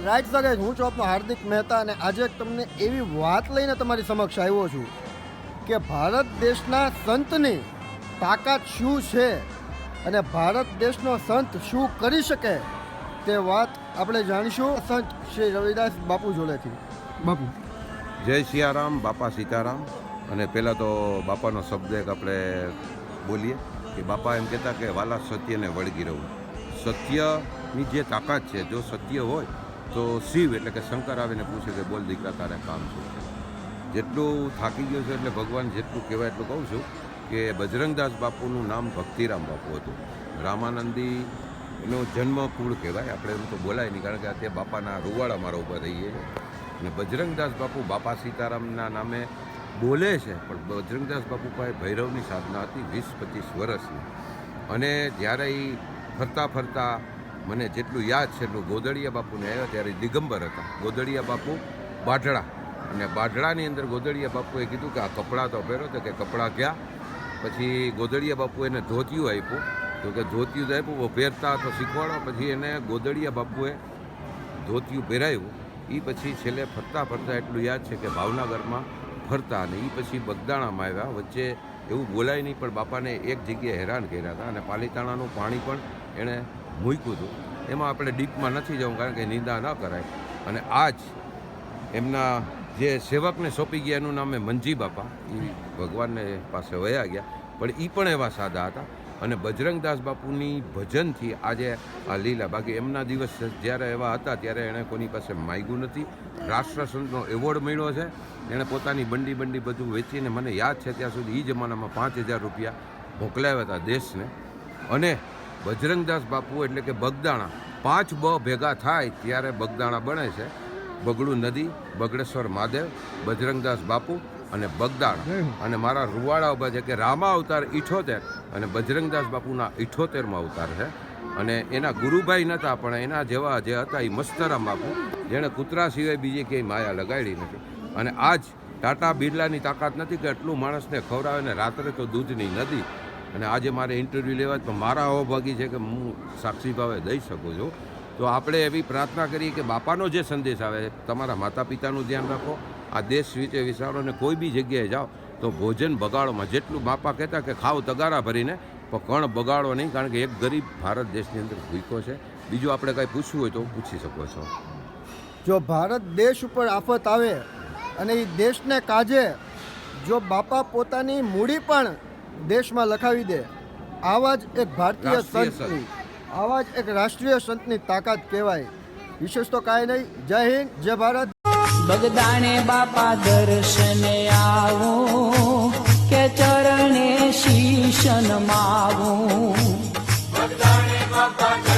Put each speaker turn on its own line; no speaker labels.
Right સગે હું આપનો હાર્દિક મહેતા અને આજે તમને એવી વાત લઈને તમારી સમક્ષ આવ્યો છું કે ભારત દેશના સંતની તાકાત શું છે અને ભારત દેશનો સંત શું કરી શકે તે વાત આપણે જાણીશું. સંત શ્રી રવિદાસ બાપુ જોડેથી. બાપુ.
જય સિયારામ, બાપા સીતારામ. અને પહેલાં તો બાપાનો શબ્દ એક આપણે બોલીએ કે બાપા એમ કહેતા કે વાલા સત્યને વળગી રહું સત્યની જે તાકાત છે, જો સત્ય હોય તો શિવ એટલે કે શંકર આવીને પૂછે કે બોલ દીકરા, તારે કામ શું છે? જેટલું થાકી ગયો છે એટલે ભગવાન જેટલું કહેવાય એટલું કહું છું કે બજરંગદાસ બાપુનું નામ ભક્તિરામ બાપુ હતું. રામાનંદી એનો જન્મ કુળ કહેવાય, આપણે એમ તો બોલાય નહીં, કારણ કે આ તે બાપાના રૂવાડા મારા ઊભા રહીએ અને બજરંગદાસ બાપુ બાપા સીતારામના નામે બોલે છે, પણ બજરંગદાસ બાપુ પાસે ભૈરવની સાધના હતી વીસ પચીસ વર્ષની. અને જ્યારે એ ફરતા ફરતા મને જેટલું યાદ છે એટલું ગોદડિયા બાપુને આવ્યા ત્યારે દિગંબર હતા. ગોદળિયા બાપુ બાઢડા. અને બાઢડાની અંદર ગોદડિયા બાપુએ કીધું કે આ કપડાં તો પહેરો તો કે કપડાં ક્યાં? પછી ગોદડિયા બાપુ એને ધોતિયું આપ્યું. તો કે ધોતિયું તો આપ્યું પહેરતા તો શીખવાડો. પછી એને ગોદડિયા બાપુએ ધોતિયું પહેરાવ્યું એ પછી છેલ્લે ફરતા ફરતા એટલું યાદ છે કે ભાવનગરમાં ફરતા અને એ પછી બગદાણામાં આવ્યા. વચ્ચે એવું બોલાય નહીં, પણ બાપાને એક જગ્યાએ હેરાન કર્યા હતા. અને પાલીતાણાનું પાણી પણ એણે મૂક્યું હતું. એમાં આપણે ડીપમાં નથી જવું કારણ કે નિંદા ન કરાય. અને આજ એમના જે સેવકને સોંપી ગયા એનું નામ એ મંજી બાપા. એ ભગવાનને પાસે વયા ગયા. પણ એ પણ એવા સાદા હતા. અને બજરંગદાસ બાપુની ભજનથી આજે આ લીલા. બાકી એમના દિવસ જ્યારે એવા હતા ત્યારે એણે કોની પાસે માગ્યું નથી. રાષ્ટ્રસંતનો એવોર્ડ મળ્યો છે. એણે પોતાની બંડી બંડી બધું વેચીને મને યાદ છે ત્યાં સુધી એ જમાનામાં પાંચ હજાર રૂપિયા મોકલાવ્યા હતા દેશને. અને બજરંગદાસ બાપુ એટલે કે બગદાણા પાંચ બ ભેગા થાય ત્યારે બગદાણા બને છે. બગડું નદી બગડેશ્વર મહાદેવ બજરંગદાસ બાપુ અને બગદાણા. અને મારા રૂવાડા ઊભા છે કે રામા અવતાર ઇઠોતેર અને બજરંગદાસ બાપુના ઇઠોતેરમાં અવતાર છે. અને એના ગુરુભાઈ નહોતા પણ એના જેવા જે હતા એ મસ્તરામ બાપુ જેણે કૂતરા સિવાય બીજી ક્યાંય માયા લગાડી નથી. અને આજ ટાટા બિરલાની તાકાત નથી કે એટલું માણસને ખવડાવે ને રાત્રે તો દૂધની નદી અને આજે મારે ઇન્ટરવ્યૂ લેવા તો મારા અહોભાગી છે કે હું સાક્ષી ભાવે દઈ શકું છું. તો આપણે એવી પ્રાર્થના કરીએ કે બાપાનો જે સંદેશ આવે, તમારા માતા પિતાનું ધ્યાન રાખો. આ દેશ વિશે વિચારો અને કોઈ બી જગ્યાએ જાઓ તો ભોજન બગાડોમાં જેટલું બાપા કહેતા કે ખાવ તગારા ભરીને, પણ કણ બગાડો નહીં, કારણ કે એક ગરીબ ભારત દેશની અંદર ભૂખ્યો છે. બીજું આપણે કાંઈ પૂછવું હોય તો પૂછી શકો છો.
જો ભારત દેશ ઉપર આફત આવે અને એ દેશને કાજે, જો બાપા પોતાની મૂડી પણ દેશમાં લખાવી દે. આવા જ એક ભારતીય સંતની આવા જ એક રાષ્ટ્રીય સંતની તાકાત કહેવાય. વિશેષ તો કાંઈ નહીં. જય હિન્દ જય ભારત.
બગદાણે બાપા દર્શને આવો કે ચરણે શીશન માવું બગદાણે બાપા